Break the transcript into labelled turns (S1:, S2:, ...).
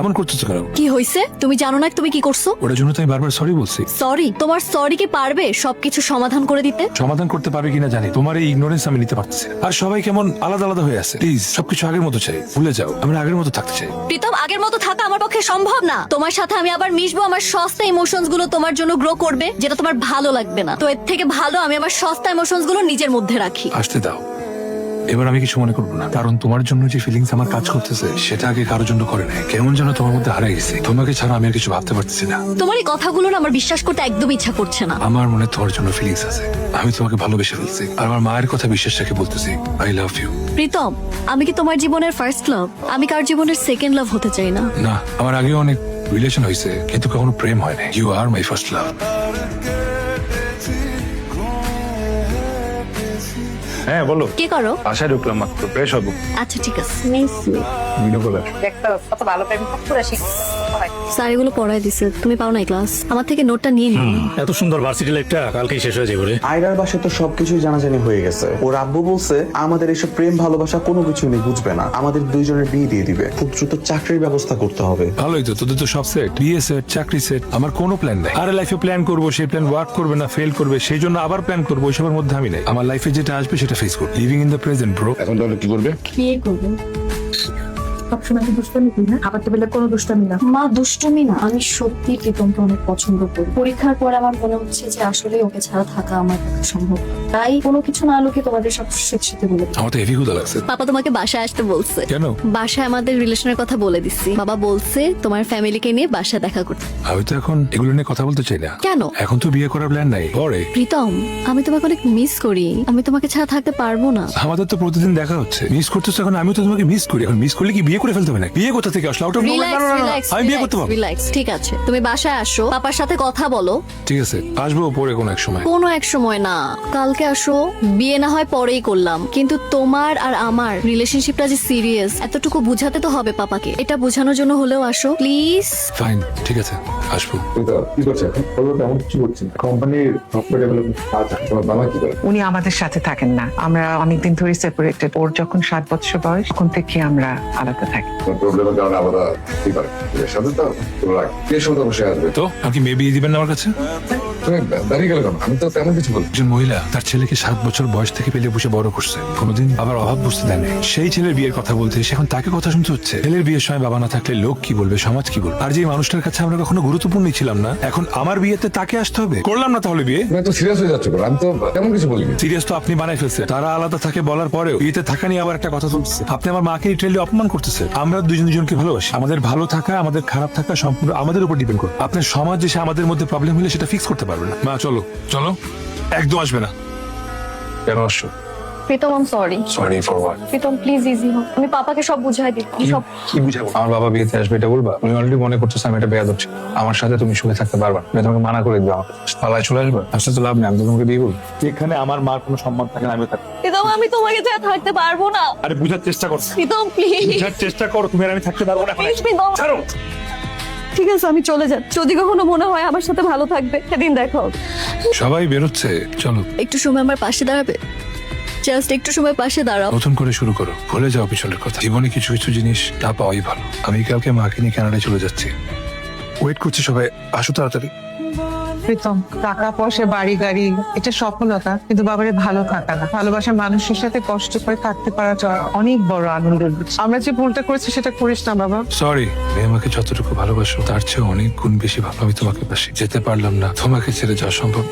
S1: এমন করতেছো কেন?
S2: কি হয়েছে তুমি জানো না তুমি কি করছ?
S1: ওটার জন্য তো আমি বারবার সরি বলছি।
S2: সরি তোমার সরি কি পারবে সবকিছু সমাধান করে দিতে?
S1: সমাধান করতে পারবে কিনা জানি তোমার এই ইগনোরেন্স আমি নিতে পারতেছি না। আর সবাই কেমন আলাদা আলাদা হয়ে আছে। প্লিজ সবকিছু আগের মতো চাই। ভুলে যাও আমরা আগের মতো থাকতে চাই।
S2: প্রীতম আগের মতো থাকা আমার পক্ষে সম্ভব না। তোমার সাথে আমি আবার মিশবো আমার সস্তা ইমোশনসগুলো তোমার জন্য গ্রো করবে যেটা তোমার ভালো লাগবে না। তো এর থেকে ভালো আমি আমার সস্তা ইমোশনসগুলো নিজের মধ্যে রাখি।
S1: আসতে দাও। এবার আমি কিছু মনে করব না। কারণ তোমার জন্য যে ফিলিংস আমার কাজ করতেছে সেটা আগে কারোর জন্য করে নাই। কেমন যেন তোমার মধ্যে হারাই গেছে। তোমাকে ছাড়া আমি আর কিছু ভাবতে পারতেছি না।
S2: তোমার এই কথাগুলো না আমার বিশ্বাস করতে একদম ইচ্ছা করছে না।
S1: আমার মনে তোমার জন্য ফিলিংস আছে। আমি তোমাকে ভালোবেসে ফেলছি। আর আমার মায়ের কথা বিশ্বাস রেখে বলতেছি আই লাভ ইউ
S2: প্রীতম আমি কি তোমার জীবনের ফার্স্ট লাভ আমি কার জীবনের সেকেন্ড লাভ হতে চাই না?
S1: না আমার আগেও অনেক রিলেশন হয়েছে কিন্তু কখনো প্রেম হয় না you R my first love
S3: হ্যাঁ বলো।
S2: কি করো?
S3: বাসায় ঢুকলাম মাত্র ফ্রেশ হব।
S2: আচ্ছা ঠিক আছে।
S3: ভিডিও কল
S4: দেখতে কত ভালো প্রেম করে শিখ
S2: স্যার এগুলো পড়াই দিছে। তুমি পাও নাই ক্লাস? আমার থেকে নোটটা নিয়ে নিও।
S5: এত সুন্দর ভার্সিটি লাইফটা কালকেই শেষ হয়ে যাবে
S6: আয়রার তো সবকিছুই জানাজানি হয়ে গেছে। ওর আব্বু বলছে আমাদের এসব প্রেম ভালোবাসা কোনো কিছু নেই বুঝবে না। আমাদের দুইজনের বিয়ে দিয়ে দিবে। খুব দ্রুত চাকরির ব্যবস্থা করতে হবে।
S1: ভালোই তো তোদের তো সব সেট বিয়ে সেট চাকরি সেট আমার কোনো প্ল্যান নাই। আর লাইফে প্ল্যান করব সেই প্ল্যান ওয়ার্ক করবে না ফেল করবে সেই জন্য আবার প্ল্যান করব ওইসবের মধ্যে আমি নাই। আমার লাইফে যেটা আসবে সেটা ফেস করব। Living in the present bro
S3: এখন তাহলে কি করবে?
S2: বিয়ে করব।
S4: সবসময় কি দুষ্টামি করি না? খাবার টেবিলে কোনো দুষ্টামি না।
S7: মা দুষ্টুমি না। আমি সত্যি প্রীতমকে অনেক পছন্দ করি। পরীক্ষার পর আমার মনে হচ্ছে যে আসলে ওকে ছাড়া থাকা আমার পক্ষে সম্ভব না। তাই কোনো কিছু না লুকিয়ে তোমাদের সব সত্যি বলে দিই।
S1: আমার তো হেভি ক্ষুদা লাগছে।
S2: পাপা তোমাকে বাসায় আসতে বলছে।
S1: কেন?
S2: বাসায় আমাদের রিলেশনের কথা বলে দিচ্ছি বাবা বলছে তোমার ফ্যামিলিকে নিয়ে বাসায় দেখা করতে।
S1: আমি তো এখন এগুলো নিয়ে কথা বলতে চাই না।
S2: কেন?
S1: এখন তো বিয়ে করার প্ল্যান নাই। পরে?
S2: প্রীতম আমি তোমাকে অনেক মিস করি। আমি তোমাকে ছাড়া থাকতে পারব না।
S1: আমাদের তো প্রতিদিন দেখা হচ্ছে। মিস করতেছো এখন আমি তো তোমাকে মিস করি। এখন মিস করলে কি বিয়ে করে ফেলতে হবে না বিয়ে কোথা থেকে আসলো? আউট অফ আমি বিয়ে করতে পারব।
S2: রিল্যাক্স ঠিক আছে। তুমি বাসায় আসো পাপার সাথে কথা বলো।
S1: ঠিক আছে আসব পরে কোনো এক সময়।
S2: কোনো এক সময় না। কালকে আসো বিয়ে না হয় পরেই করলাম। কিন্তু তোমার আর আমার রিলেশনশিপটা যে সিরিয়াস এতটুকু বুঝাতে তো হবে পাপাকে। এটা বোঝানোর জন্য হলেও আসো প্লিজ
S1: ফাইন ঠিক আছে আসব।
S3: কি করছে? এখন বলব তেমন কিছু করছি কোম্পানির সফটওয়্যার ডেভেলপমেন্ট কাজ আছে। তোমার বাবা কি করে?
S4: উনি আমাদের সাথে থাকেন না। আমরা অনেকদিন ধরে সেপারেটেড ওর যখন সাত বছর বয়স তখন থেকে আমরা আলাদা। থাকি।
S3: তোমার প্রবলেমের কারণে আমরা কি পারি সাথে তো তোমরা কে সময় বসে আসবে?
S1: তো আপনি মেয়ে বিয়ে দিবেন না আমার কাছে?
S3: তুমি দাঁড়িয়ে গেলে কেন? আমি তো তেমন কিছু বলছি
S1: একজন মহিলা তার ছেলেকে সাত বছর বয়স থেকে পেলে বসে বড় করছে। কোনোদিন আবার অভাব বুঝতে দেয় সেই ছেলের বিয়ের কথা বলতে এখন তাকে কথা শুনতে হচ্ছে। ছেলের বিয়ের সময় বাবা না থাকলে লোক কি বলবে সমাজ কি বলবে? আর যে মানুষটার কাছে আমরা কখনো গুরুত্বপূর্ণই ছিলাম না এখন আমার বিয়েতে তাকে আসতে হবে? করলাম না তাহলে বিয়ে?
S3: তুমি তো সিরিয়াস হয়ে যাচ্ছ আমি তো তেমন কিছু বলিনি।
S1: সিরিয়াস তো আপনি বানাই ফেলছে। তারা আলাদা থাকে বলার পরেও বিয়েতে থাকা নিয়ে আবার একটা কথা চলছে আপনি আমার মাকে ইটালি অপমান করতেছে আমরা দুজন দুজনকে ভালোবাসি। আমাদের ভালো থাকা আমাদের খারাপ থাকা সম্পূর্ণ আমাদের উপর ডিপেন্ড করে। আপনার সমাজ এসে আমাদের মধ্যে প্রবলেম হলে সেটা ফিক্স করতে পারবে না। মা চলো। চলো। একদম আসবে না। কেন আসছো?
S7: Pritam I'm sorry
S1: sorry for what
S7: Pritam please easy আমি পাপাকে সব বুঝাই দিই। সব
S3: কি বুঝাবো? আমার বাবা বিয়েতে আসবে এটা বলবা? তুমি অলরেডি মনে করতেছো আমি এটা বেয়াদ হচ্ছে আমার সাথে তুমি সুখে থাকতে পারবা না। তোমাকে মানা করে দিবা পালায় চলে আসবে? আসলে তো লাভ নেই আমি তোমাকে বিয়ে করব। এখানে আমার মার কোনো সম্মান থাকে না আমি থাকব।
S2: প্রীতম আমি তোমাকে ছাড়া থাকতে পারব না।
S3: আরে বুঝার চেষ্টা করো।
S2: প্রীতম প্লিজ
S3: বুঝার চেষ্টা করো তুমি আর আমি থাকতে পারব না।
S2: প্রীতম।
S3: ছাড়ো।
S2: ঠিক আছে আমি চলে যাচ্ছি যদি কখনো মনে হয় আমার সাথে ভালো থাকবে সেদিন দেখো
S1: সবাই বেরোচ্ছে চলো।
S2: একটু সময় আমার পাশে দাঁড়াবে? জাস্ট একটু সময় পাশে দাঁড়াও।
S1: নতুন করে শুরু করো ভুলে যাও পিছনের কথা। জীবনে কিছু কিছু জিনিস না পাওয়াই ভালো। আমি কালকে মাকে নিয়ে কানাডায় চলে যাচ্ছি। ওয়েট করছি সবাই আসো তাড়াতাড়ি।
S4: প্রীতম, টাকা, পয়সা, বাড়ি, গাড়ি, এটা সফলতা, কিন্তু বাবারে ভালো থাকা না। ভালোবাসা মানুষের সাথে কষ্ট করে থাকতে পারাটা অনেক বড় আনন্দ। আমরা যে ভুলটা করেছি সেটা করিস না, বাবা।
S1: সরি আমাকে যতটুকু ভালোবাসো তার চেয়ে অনেক গুণ বেশি ভালো আমি তোমাকে বাসি। যেতে পারলাম না, তোমাকে ছেড়ে যাওয়া সম্ভব।